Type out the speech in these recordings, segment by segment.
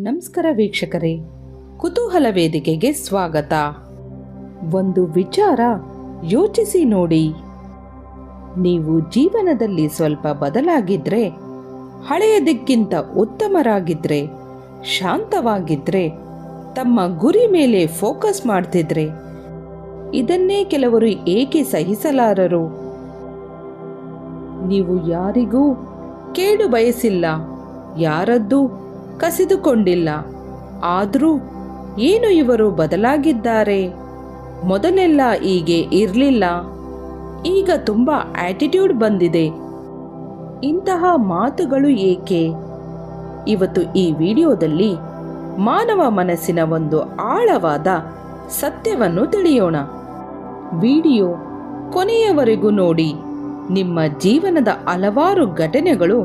ನಮಸ್ಕಾರ ವೀಕ್ಷಕರೇ, ಕುತೂಹಲ ವೇದಿಕೆಗೆ ಸ್ವಾಗತ. ಒಂದು ವಿಚಾರ ಯೋಚಿಸಿ ನೋಡಿ. ನೀವು ಜೀವನದಲ್ಲಿ ಸ್ವಲ್ಪ ಬದಲಾಗಿದ್ರೆ ಹಳೆಯದಕ್ಕಿಂತ ಉತ್ತಮರಾಗಿದ್ರೆ, ಶಾಂತವಾಗಿದ್ರೆ, ತಮ್ಮ ಗುರಿ ಮೇಲೆ ಫೋಕಸ್ ಮಾಡ್ತಿದ್ರೆ, ಇದನ್ನೇ ಕೆಲವರು ಏಕೆ ಸಹಿಸಲಾರರು? ನೀವು ಯಾರಿಗೂ ಕೇಡು ಬಯಸಿಲ್ಲ, ಯಾರದ್ದೂ ಕಸಿದುಕೊಂಡಿಲ್ಲ. ಆದರೂ ಏನು ಇವರು ಬದಲಾಗಿದ್ದಾರೆ? ಮೊದಲೆಲ್ಲ ಹೀಗೆ ಇರಲಿಲ್ಲ. ಈಗ ತುಂಬ ಆಟಿಟ್ಯೂಡ್ ಬಂದಿದೆ. ಇಂತಹ ಮಾತುಗಳು ಏಕೆ? ಇವತ್ತು ಈ ವಿಡಿಯೋದಲ್ಲಿ ಮಾನವ ಮನಸ್ಸಿನ ಒಂದು ಆಳವಾದ ಸತ್ಯವನ್ನು ತಿಳಿಯೋಣ. ವಿಡಿಯೋ ಕೊನೆಯವರೆಗೂ ನೋಡಿ. ನಿಮ್ಮ ಜೀವನದ ಹಲವಾರು ಘಟನೆಗಳು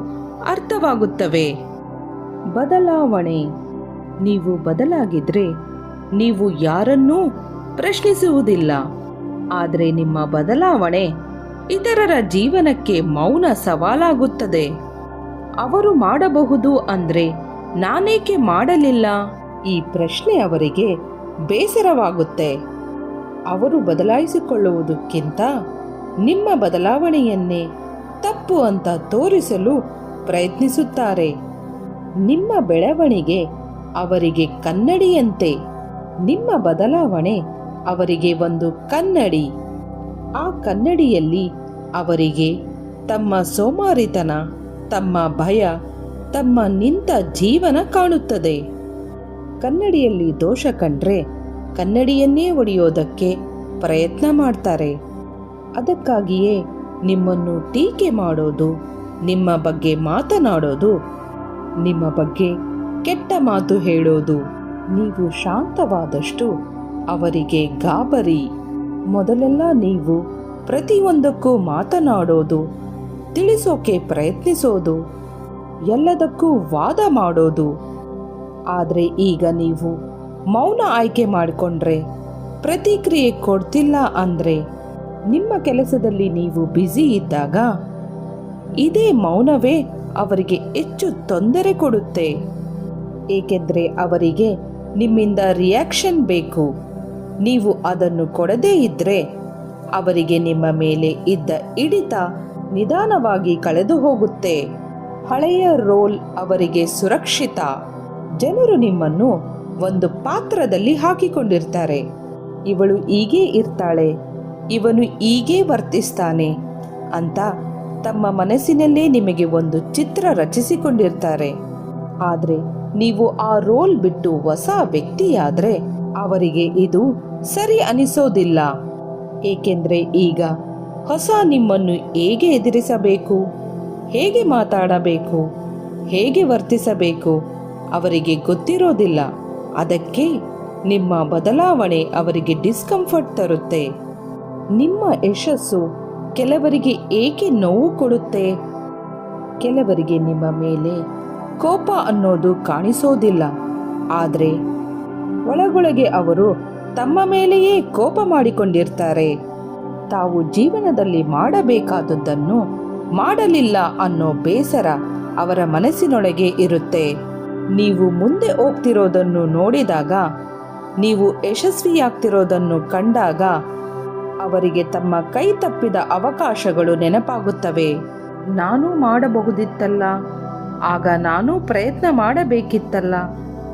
ಅರ್ಥವಾಗುತ್ತವೆ. ಬದಲಾವಣೆ. ನೀವು ಬದಲಾಗಿದ್ರೆ ನೀವು ಯಾರನ್ನೂ ಪ್ರಶ್ನಿಸುವುದಿಲ್ಲ. ಆದರೆ ನಿಮ್ಮ ಬದಲಾವಣೆ ಇತರರ ಜೀವನಕ್ಕೆ ಮೌನ ಸವಾಲಾಗುತ್ತದೆ. ಅವರು ಮಾಡಬಹುದು ಅಂದ್ರೆ ನಾನೇಕೆ ಮಾಡಲಿಲ್ಲ? ಈ ಪ್ರಶ್ನೆ ಅವರಿಗೆ ಬೇಸರವಾಗುತ್ತೆ. ಅವರು ಬದಲಾಯಿಸಿಕೊಳ್ಳುವುದಕ್ಕಿಂತ ನಿಮ್ಮ ಬದಲಾವಣೆಯನ್ನೇ ತಪ್ಪು ಅಂತ ತೋರಿಸಲು ಪ್ರಯತ್ನಿಸುತ್ತಾರೆ. ನಿಮ್ಮ ಬೆಳವಣಿಗೆ ಅವರಿಗೆ ಕನ್ನಡಿಯಂತೆ. ನಿಮ್ಮ ಬದಲಾವಣೆ ಅವರಿಗೆ ಒಂದು ಕನ್ನಡಿ. ಆ ಕನ್ನಡಿಯಲ್ಲಿ ಅವರಿಗೆ ತಮ್ಮ ಸೋಮಾರಿತನ, ತಮ್ಮ ಭಯ, ತಮ್ಮ ನಿಂತ ಜೀವನ ಕಾಣುತ್ತದೆ. ಕನ್ನಡಿಯಲ್ಲಿ ದೋಷ ಕಂಡ್ರೆ ಕನ್ನಡಿಯನ್ನೇ ಒಡೆಯೋದಕ್ಕೆ ಪ್ರಯತ್ನ ಮಾಡ್ತಾರೆ. ಅದಕ್ಕಾಗಿಯೇ ನಿಮ್ಮನ್ನು ಟೀಕೆ ಮಾಡೋದು, ನಿಮ್ಮ ಬಗ್ಗೆ ಮಾತನಾಡೋದು ನಿಮ್ಮ ಬಗ್ಗೆ ಕೆಟ್ಟ ಮಾತು ಹೇಳೋದು ನೀವು ಶಾಂತವಾದಷ್ಟು ಅವರಿಗೆ ಗಾಬರಿ. ಮೊದಲೆಲ್ಲ ನೀವು ಪ್ರತಿಯೊಂದಕ್ಕೂ ಮಾತನಾಡೋದು, ತಿಳಿಸೋಕೆ ಪ್ರಯತ್ನಿಸೋದು, ಎಲ್ಲದಕ್ಕೂ ವಾದ ಮಾಡೋದು. ಆದರೆ ಈಗ ನೀವು ಮೌನ ಆಯ್ಕೆ ಮಾಡಿಕೊಂಡ್ರೆ ಪ್ರತಿಕ್ರಿಯೆ ಕೊಡ್ತಿಲ್ಲ ಅಂದರೆ ನಿಮ್ಮ ಕೆಲಸದಲ್ಲಿ ನೀವು ಬ್ಯುಸಿ ಇದ್ದಾಗ ಇದೇ ಮೌನವೇ ಅವರಿಗೆ ಹೆಚ್ಚು ತೊಂದರೆ ಕೊಡುತ್ತೆ. ಏಕೆಂದರೆ ಅವರಿಗೆ ನಿಮ್ಮಿಂದ ರಿಯಾಕ್ಷನ್ ಬೇಕು. ನೀವು ಅದನ್ನು ಕೊಡದೇ ಇದ್ದರೆ ಅವರಿಗೆ ನಿಮ್ಮ ಮೇಲೆ ಇದ್ದ ಹಿಡಿತ ನಿಧಾನವಾಗಿ ಕಳೆದು ಹೋಗುತ್ತೆ. ಹಳೆಯ ರೋಲ್ ಅವರಿಗೆ ಸುರಕ್ಷಿತ. ಜನರು ನಿಮ್ಮನ್ನು ಒಂದು ಪಾತ್ರದಲ್ಲಿ ಹಾಕಿಕೊಂಡಿರ್ತಾರೆ. ಇವಳು ಹೀಗೇ ಇರ್ತಾಳೆ. ಇವನು ಹೀಗೇ ವರ್ತಿಸ್ತಾನೆ ಅಂತ ತಮ್ಮ ಮನಸ್ಸಿನಲ್ಲೇ ನಿಮಗೆ ಒಂದು ಚಿತ್ರ ರಚಿಸಿಕೊಂಡಿರ್ತಾರೆ. ಆದರೆ ನೀವು ಆ ರೋಲ್ ಬಿಟ್ಟು ಹೊಸ ವ್ಯಕ್ತಿಯಾದರೆ ಅವರಿಗೆ ಇದು ಸರಿ ಅನಿಸೋದಿಲ್ಲ. ಏಕೆಂದರೆ ಈಗ ಹೊಸ ನಿಮ್ಮನ್ನು ಹೇಗೆ ಎದುರಿಸಬೇಕು? ಹೇಗೆ ಮಾತಾಡಬೇಕು? ಹೇಗೆ ವರ್ತಿಸಬೇಕು? ಅವರಿಗೆ ಗೊತ್ತಿರೋದಿಲ್ಲ. ಅದಕ್ಕೆ ನಿಮ್ಮ ಬದಲಾವಣೆ ಅವರಿಗೆ ಡಿಸ್ಕಂಫರ್ಟ್ ತರುತ್ತೆ. ನಿಮ್ಮ ಯಶಸ್ಸು ಕೆಲವರಿಗೆ ಏಕೆ ನೋವು ಕೊಡುತ್ತೆ? ಕೆಲವರಿಗೆ ನಿಮ್ಮ ಮೇಲೆ ಕೋಪ ಅನ್ನೋದು ಕಾಣಿಸೋದಿಲ್ಲ. ಆದರೆ ಒಳಗೊಳಗೆ ಅವರು ತಮ್ಮ ಮೇಲೆಯೇ ಕೋಪ ಮಾಡಿಕೊಂಡಿರ್ತಾರೆ. ತಾವು ಜೀವನದಲ್ಲಿ ಮಾಡಬೇಕಾದದ್ದನ್ನು ಮಾಡಲಿಲ್ಲ ಅನ್ನೋ ಬೇಸರ ಅವರ ಮನಸ್ಸಿನೊಳಗೆ ಇರುತ್ತೆ. ನೀವು ಮುಂದೆ ಹೋಗ್ತಿರೋದನ್ನು ನೋಡಿದಾಗ, ನೀವು ಯಶಸ್ವಿಯಾಗ್ತಿರೋದನ್ನು ಕಂಡಾಗ ಅವರಿಗೆ ತಮ್ಮ ಕೈ ತಪ್ಪಿದ ಅವಕಾಶಗಳು ನೆನಪಾಗುತ್ತವೆ. ನಾನು ಮಾಡಬಹುದಿತ್ತಲ್ಲ. ಆಗ ನಾನು ಪ್ರಯತ್ನ ಮಾಡಬೇಕಿತ್ತಲ್ಲ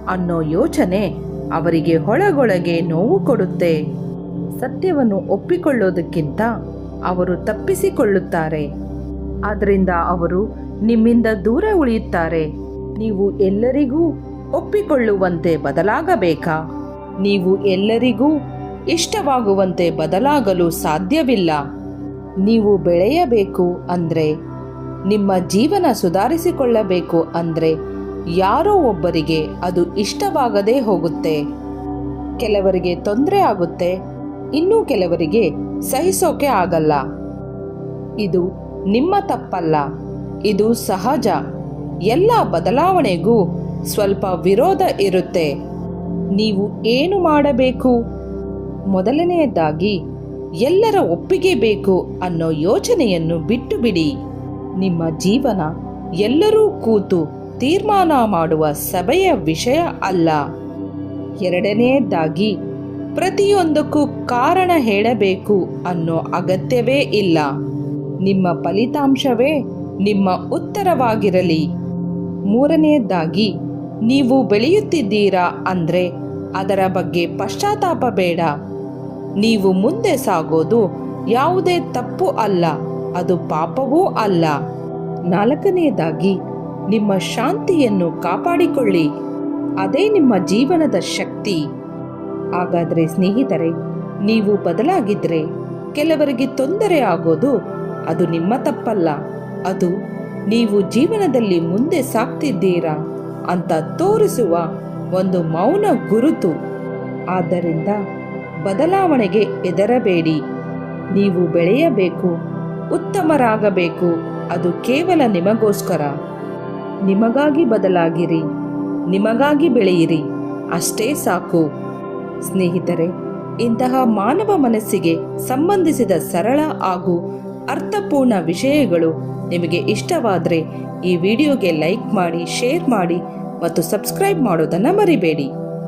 ಅನ್ನೋ ಯೋಚನೆ ಅವರಿಗೆ ಹೊಳಗೊಳಗೆ ನೋವು ಕೊಡುತ್ತೆ. ಸತ್ಯವನ್ನು ಒಪ್ಪಿಕೊಳ್ಳೋದಕ್ಕಿಂತ ಅವರು ತಪ್ಪಿಸಿಕೊಳ್ಳುತ್ತಾರೆ. ಆದ್ದರಿಂದ ಅವರು ನಿಮ್ಮಿಂದ ದೂರ ಉಳಿಯುತ್ತಾರೆ. ನೀವು ಎಲ್ಲರಿಗೂ ಒಪ್ಪಿಕೊಳ್ಳುವಂತೆ ಬದಲಾಗಬೇಕಾ? ನೀವು ಎಲ್ಲರಿಗೂ ಇಷ್ಟವಾಗುವಂತೆ ಬದಲಾಗಲು ಸಾಧ್ಯವಿಲ್ಲ. ನೀವು ಬೆಳೆಯಬೇಕು ಅಂದರೆ, ನಿಮ್ಮ ಜೀವನ ಸುಧಾರಿಸಿಕೊಳ್ಳಬೇಕು ಅಂದರೆ, ಯಾರೋ ಒಬ್ಬರಿಗೆ ಅದು ಇಷ್ಟವಾಗದೇ ಹೋಗುತ್ತೆ. ಕೆಲವರಿಗೆ ತೊಂದರೆ ಆಗುತ್ತೆ, ಇನ್ನೂ ಕೆಲವರಿಗೆ ಸಹಿಸೋಕೆ ಆಗಲ್ಲ. ಇದು ನಿಮ್ಮ ತಪ್ಪಲ್ಲ, ಇದು ಸಹಜ. ಎಲ್ಲ ಬದಲಾವಣೆಗೂ ಸ್ವಲ್ಪ ವಿರೋಧ ಇರುತ್ತೆ. ನೀವು ಏನು ಮಾಡಬೇಕು? ಮೊದಲನೆಯದಾಗಿ, ಎಲ್ಲರ ಒಪ್ಪಿಗೆ ಬೇಕು ಅನ್ನೋ ಯೋಚನೆಯನ್ನು ಬಿಟ್ಟು ಬಿಡಿ ನಿಮ್ಮ ಜೀವನ ಎಲ್ಲರೂ ಕೂತು ತೀರ್ಮಾನ ಮಾಡುವ ಸಭೆಯ ವಿಷಯ ಅಲ್ಲ. ಎರಡನೆಯದಾಗಿ, ಪ್ರತಿಯೊಂದಕ್ಕೂ ಕಾರಣ ಹೇಳಬೇಕು ಅನ್ನೋ ಅಗತ್ಯವೇ ಇಲ್ಲ. ನಿಮ್ಮ ಫಲಿತಾಂಶವೇ ನಿಮ್ಮ ಉತ್ತರವಾಗಿರಲಿ. ಮೂರನೆಯದಾಗಿ, ನೀವು ಬೆಳೆಯುತ್ತಿದ್ದೀರಾ ಅಂದ್ರೆ ಅದರ ಬಗ್ಗೆ ಪಶ್ಚಾತ್ತಾಪ ಬೇಡ. ನೀವು ಮುಂದೆ ಸಾಗೋದು ಯಾವುದೇ ತಪ್ಪು ಅಲ್ಲ, ಅದು ಪಾಪವೂ ಅಲ್ಲ. ನಾಲ್ಕನೆಯದಾಗಿ, ನಿಮ್ಮ ಶಾಂತಿಯನ್ನು ಕಾಪಾಡಿಕೊಳ್ಳಿ. ಅದೇ ನಿಮ್ಮ ಜೀವನದ ಶಕ್ತಿ. ಹಾಗಾದರೆ ಸ್ನೇಹಿತರೆ, ನೀವು ಬದಲಾಗಿದ್ರೆ ಕೆಲವರಿಗೆ ತೊಂದರೆ ಆಗೋದು ಅದು ನಿಮ್ಮ ತಪ್ಪಲ್ಲ. ಅದು ನೀವು ಜೀವನದಲ್ಲಿ ಮುಂದೆ ಸಾಗ್ತಿದ್ದೀರಾ ಅಂತ ತೋರಿಸುವ ಒಂದು ಮೌನ ಗುರುತು. ಆದ್ದರಿಂದ ಬದಲಾವಣೆಗೆ ಹೆದರಬೇಡಿ. ನೀವು ಬೆಳೆಯಬೇಕು, ಉತ್ತಮರಾಗಬೇಕು, ಅದು ಕೇವಲ ನಿಮಗೋಸ್ಕರ. ನಿಮಗಾಗಿ ಬದಲಾಗಿರಿ, ನಿಮಗಾಗಿ ಬೆಳೆಯಿರಿ, ಅಷ್ಟೇ ಸಾಕು. ಸ್ನೇಹಿತರೆ, ಇಂತಹ ಮಾನವ ಮನಸ್ಸಿಗೆ ಸಂಬಂಧಿಸಿದ ಸರಳ ಹಾಗೂ ಅರ್ಥಪೂರ್ಣ ವಿಷಯಗಳು ನಿಮಗೆ ಇಷ್ಟವಾದರೆ ಈ ವಿಡಿಯೋಗೆ ಲೈಕ್ ಮಾಡಿ, ಶೇರ್ ಮಾಡಿ ಮತ್ತು ಸಬ್ಸ್ಕ್ರೈಬ್ ಮಾಡೋದನ್ನು ಮರಿಬೇಡಿ.